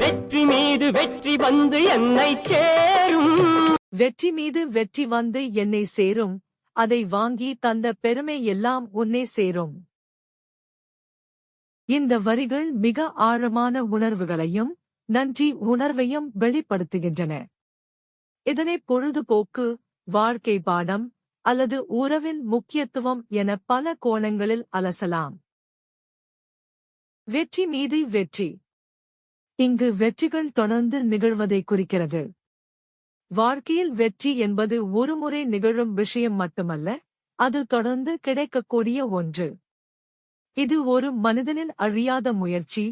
வெற்றி மீது வெற்றி வந்து என்னை சேரும். வெற்றி மீது வெற்றி வந்து என்னை சேரும். அதை வாங்கி தந்த பெருமை எல்லாம் உன்னே சேரும். இந்த வரிகள் மிக ஆழமான உணர்வுகளையும் நன்றி உணர்வையும் வெளிப்படுத்துகின்றன. இதனை பொழுதுபோக்கு வாழ்க்கை பாடம் அல்லது உறவின் முக்கியத்துவம் என பல கோணங்களில் அலசலாம். வெற்றி மீது வெற்றி. இங்கு வெற்றிகள் தொடர்ந்து நிகழ்வதை குறிக்கிறது. வாழ்க்கையில் வெற்றி என்பது ஒருமுறை நிகழும் விஷயம் மட்டுமல்ல அது தொடர்ந்து கிடைக்கக்கூடிய ஒன்று. இது ஒரு மனிதனின் அழியாத முயற்சி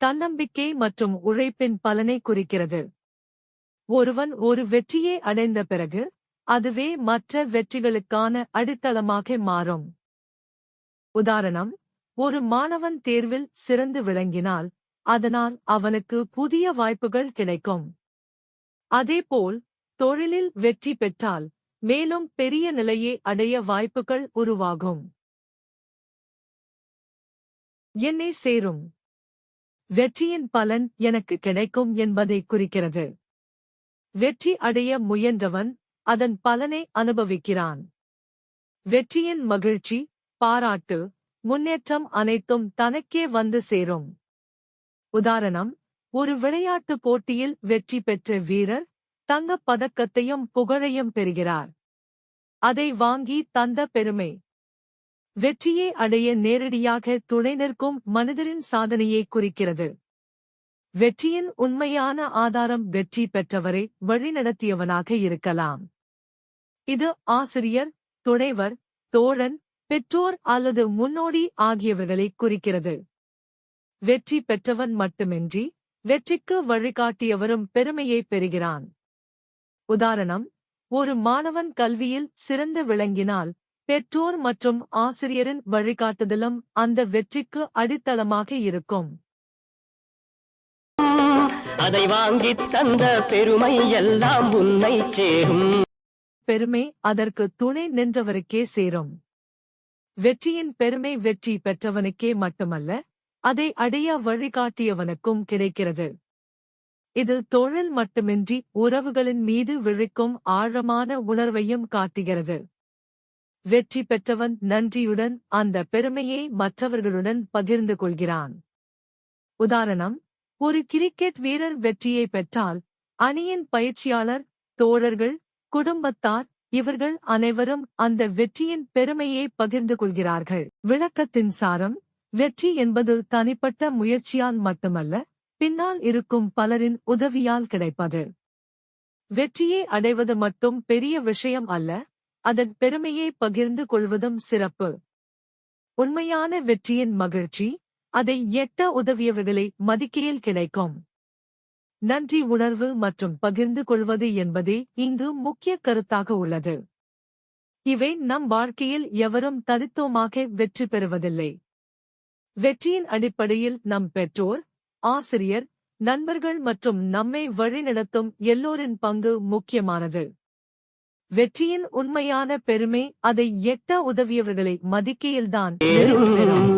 தன்னம்பிக்கை மற்றும் உழைப்பின் பலனை குறிக்கிறது. ஒருவன் ஒரு வெற்றியை அடைந்த பிறகு அதுவே மற்ற வெற்றிகளுக்கான அடித்தளமாக மாறும். உதாரணம் ஒரு மாணவன் தேர்வில் சிறந்து விளங்கினால் அதனால் அவனுக்கு புதிய வாய்ப்புகள் கிடைக்கும். அதேபோல் தொழிலில் வெற்றி பெற்றால் மேலும் பெரிய நிலையை அடைய வாய்ப்புகள் உருவாகும். என்னை சேரும். வெற்றியின் பலன் எனக்கு கிடைக்கும் என்பதை குறிக்கிறது. வெற்றி அடைய முயன்றவன் அதன் பலனை அனுபவிக்கிறான். வெற்றியின் மகிழ்ச்சி பாராட்டு முன்னேற்றம் அனைத்தும் தனக்கே வந்து சேரும். உதாரணம் ஒரு விளையாட்டுப் போட்டியில் வெற்றி பெற்ற வீரர் தங்கப் பதக்கத்தையும் புகழையும் பெறுகிறார். அதை வாங்கி தந்த பெருமை. வெற்றியை அடைய நேரடியாக துணை நிற்கும் மனிதரின் சாதனையை குறிக்கிறது. வெற்றியின் உண்மையான ஆதாரம் வெற்றி பெற்றவரை வழிநடத்தியவனாக இருக்கலாம். இது ஆசிரியர் துணைவர் தோழன் பெற்றோர் அல்லது முன்னோடி ஆகியவர்களை குறிக்கிறது. வெற்றி பெற்றவன் மட்டுமின்றி வெற்றிக்கு வழிகாட்டியவரும் பெருமையை பெறுகிறான். உதாரணம் ஒரு மாணவன் கல்வியில் சிறந்து விளங்கினால் பெற்றோர் மற்றும் ஆசிரியரின் வழிகாட்டுதலும் அந்த வெற்றிக்கு அடித்தளமாக இருக்கும். அதை வாங்கி தந்த பெருமை எல்லாம் உன்னை சேரும். பெருமை அதற்கு துணை நின்றவருக்கே சேரும். வெற்றியின் பெருமை வெற்றி பெற்றவனுக்கே மட்டுமல்ல அதை அடைய வழிகாட்டியவனுக்கும் கிடைக்கிறது. இது தொழில் மட்டுமின்றி உறவுகளின் மீது விழிக்கும் ஆழமான உணர்வையும் காட்டுகிறது. வெற்றி பெற்றவன் நன்றியுடன் அந்த பெருமையை மற்றவர்களுடன் பகிர்ந்து கொள்கிறான். உதாரணம் ஒரு கிரிக்கெட் வீரர் வெற்றியை பெற்றால் அணியின் பயிற்சியாளர் தோழர்கள் குடும்பத்தார் இவர்கள் அனைவரும் அந்த வெற்றியின் பெருமையை பகிர்ந்து கொள்கிறார்கள். விளக்கத்தின் சாரம் வெற்றி என்பது தனிப்பட்ட முயற்சியால் மட்டுமல்ல பின்னால் இருக்கும் பலரின் உதவியால் கிடைப்பது. வெற்றியை அடைவது மட்டும் பெரிய விஷயம் அல்ல அதன் பெருமையை பகிர்ந்து கொள்வதும் சிறப்பு. உண்மையான வெற்றியின் மகிழ்ச்சி அதை எட்ட உதவியவர்களை மதிக்கையில் கிடைக்கும். நன்றி உணர்வு மற்றும் பகிர்ந்து கொள்வது என்பதே இங்கு முக்கிய கருத்தாக உள்ளது. இவை நம் வாழ்க்கையில் எவரும் தனித்துவமாக வெற்றி பெறுவதில்லை. வெற்றியின் அடிப்படையில் நம் பெற்றோர் ஆசிரியர் நண்பர்கள் மற்றும் நம்மை வழிநடத்தும் எல்லோரின் பங்கு முக்கியமானது. வெற்றியின் உண்மையான பெருமை அதை எட்ட உதவியவர்களை மதிக்கையில்தான் பெறும்